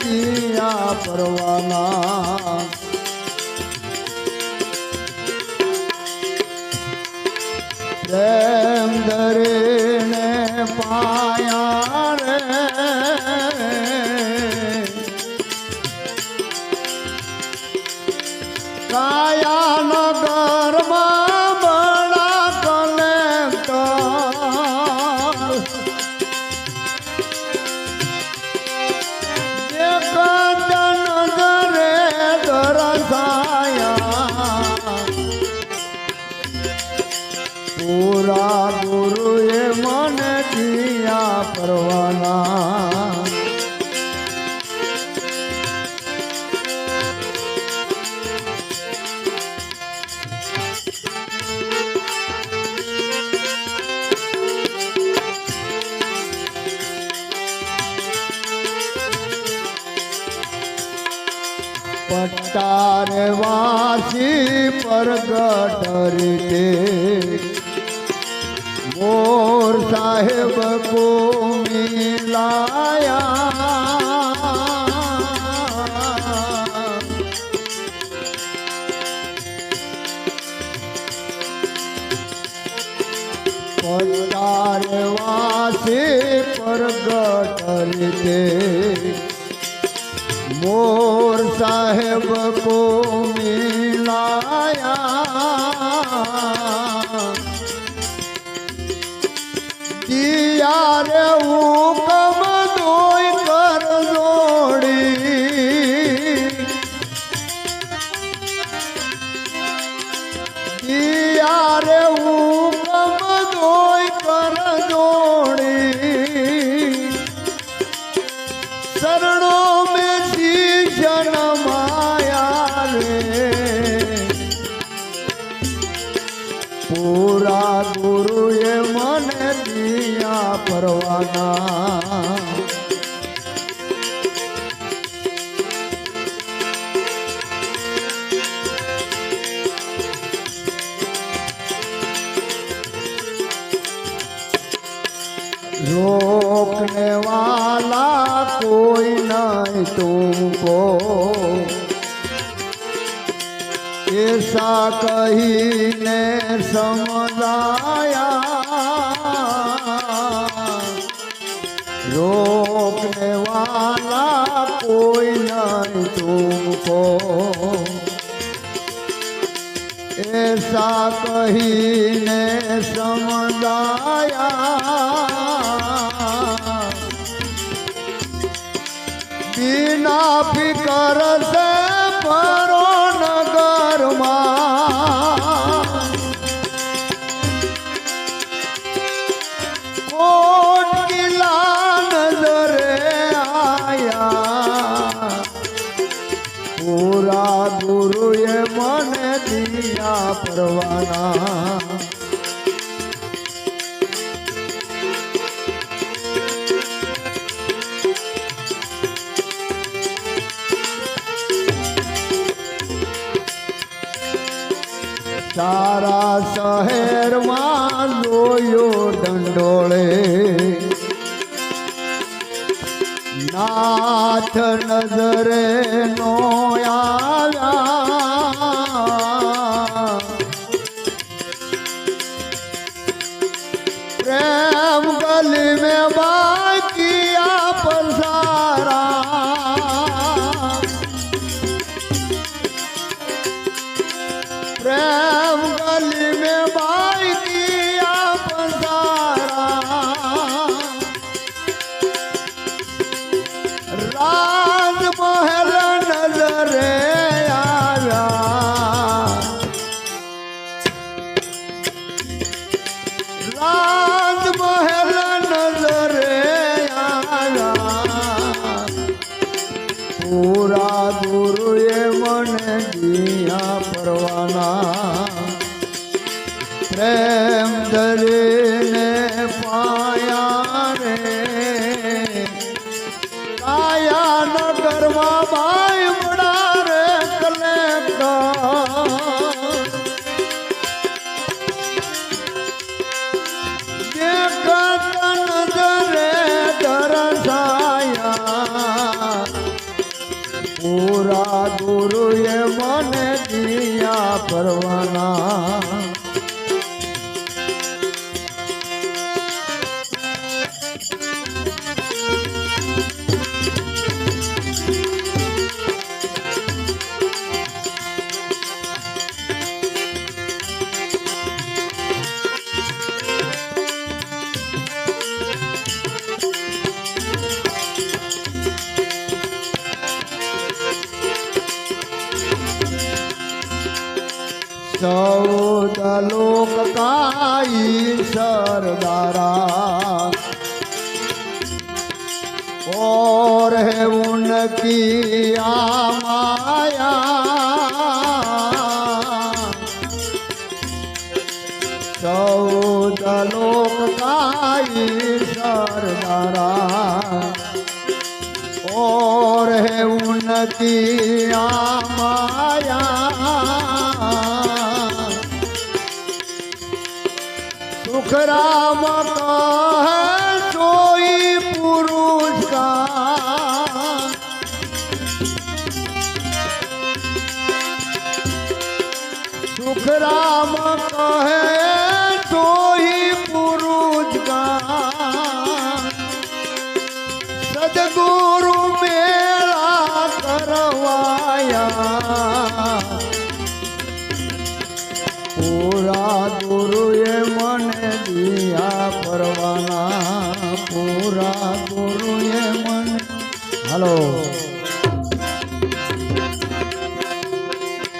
દિયા પરવાના પ્રેમ ધરીને પાયા રે. કાયા પૂરા ગુરુએ મને દિયા પરવાના પટ્ટારે વાસી પરગટ રીતે મોર સાહેબ કો મિલાયા પટ્ટારે વાસી પરગટ રીતે મોર સાહેબ કો મિલાયા ચરણો મેં જન્માયા રે. પૂરા ગુરુએ મને દિયા પરવાના રોકને વાલા કોઈ નહીં તુમકો. એસા કહીને સમજાયા. રોકને વાલા કોઈ નહીં તુમકો. એસા કહીને સમજાયા. ઈના ફિકર છે પરો નગરમાં. કોટ કિલ્લા નજરે આયા. પૂરા ગુરુએ મને દિયા પરવાના. સારા શહેરમાં જોયો દંડોળે. નાથ નજરે નો આવ્યા પરવાના. પ્રેમ ધરીને પાયા મને દિયા પરવાના ચૌદ લોક કાઈ સરદારા ઓર હે ઉનકી આ માયા ચૌદ લોક કાઈ સરદારા ઓર હે ઉનકી આ માયા राम का है कोई पुरुष का। सुख राम का है પૂરા ગુરુએ મને દિયા પરવાના પૂરા ગુરુએ મને હાલો.